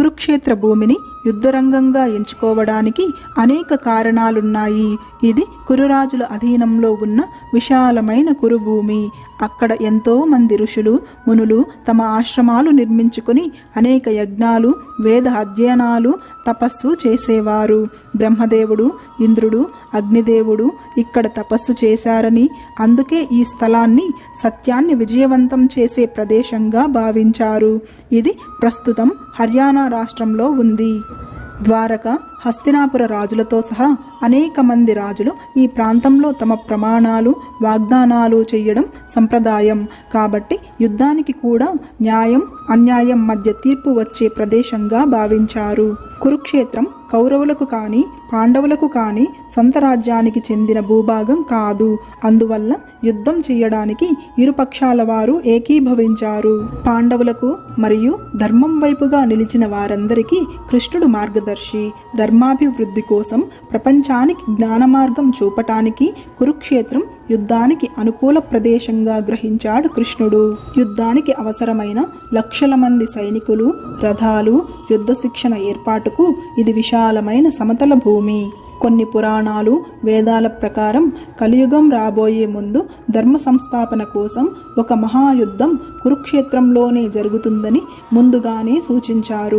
కురుక్షేత్ర భూమిని యుద్ధరంగంగా ఎంచుకోవడానికి అనేక కారణాలున్నాయి. ఇది కురురాజుల అధీనంలో ఉన్న విశాలమైన కురుభూమి. అక్కడ ఎంతో మంది ఋషులు మునులు తమ ఆశ్రమాలు నిర్మించుకుని అనేక యజ్ఞాలు వేద అధ్యయనాలు తపస్సు చేసేవారు. బ్రహ్మదేవుడు ఇంద్రుడు అగ్నిదేవుడు ఇక్కడ తపస్సు చేశారని అందుకే ఈ స్థలాన్ని సత్యాన్ని విజయవంతం చేసే ప్రదేశంగా భావించారు. ఇది ప్రస్తుతం హర్యానా రాష్ట్రంలో ఉంది. ద్వారక హస్తినాపుర రాజులతో సహా అనేక మంది రాజులు ఈ ప్రాంతంలో తమ ప్రమాణాలు వాగ్దానాలు చేయడం సంప్రదాయం. కాబట్టి యుద్ధానికి కూడా న్యాయం అన్యాయం మధ్య తీర్పు వచ్చే ప్రదేశంగా భావించారు. కురుక్షేత్రం కౌరవులకు కానీ పాండవులకు కానీ సొంత రాజ్యానికి చెందిన భూభాగం కాదు. అందువల్ల యుద్ధం చేయడానికి ఇరుపక్షాల వారు ఏకీభవించారు. పాండవులకు మరియు ధర్మం వైపుగా నిలిచిన వారందరికీ కృష్ణుడు మార్గదర్శి. ధర్మాభివృద్ధి కోసం ప్రపంచానికి జ్ఞాన మార్గం చూపటానికి కురుక్షేత్రం యుద్ధానికి అనుకూల ప్రదేశంగా గ్రహించాడు కృష్ణుడు. యుద్ధానికి అవసరమైన లక్షల మంది సైనికులు రథాలు యుద్ధ శిక్షణ ఏర్పాటుకు ఇది విశాలమైన సమతల భూమి. కొన్ని పురాణాలు వేదాల ప్రకారం కలియుగం రాబోయే ముందు ధర్మ సంస్థాపన కోసం ఒక మహాయుద్ధం కురుక్షేత్రంలోనే జరుగుతుందని ముందుగానే సూచించారు.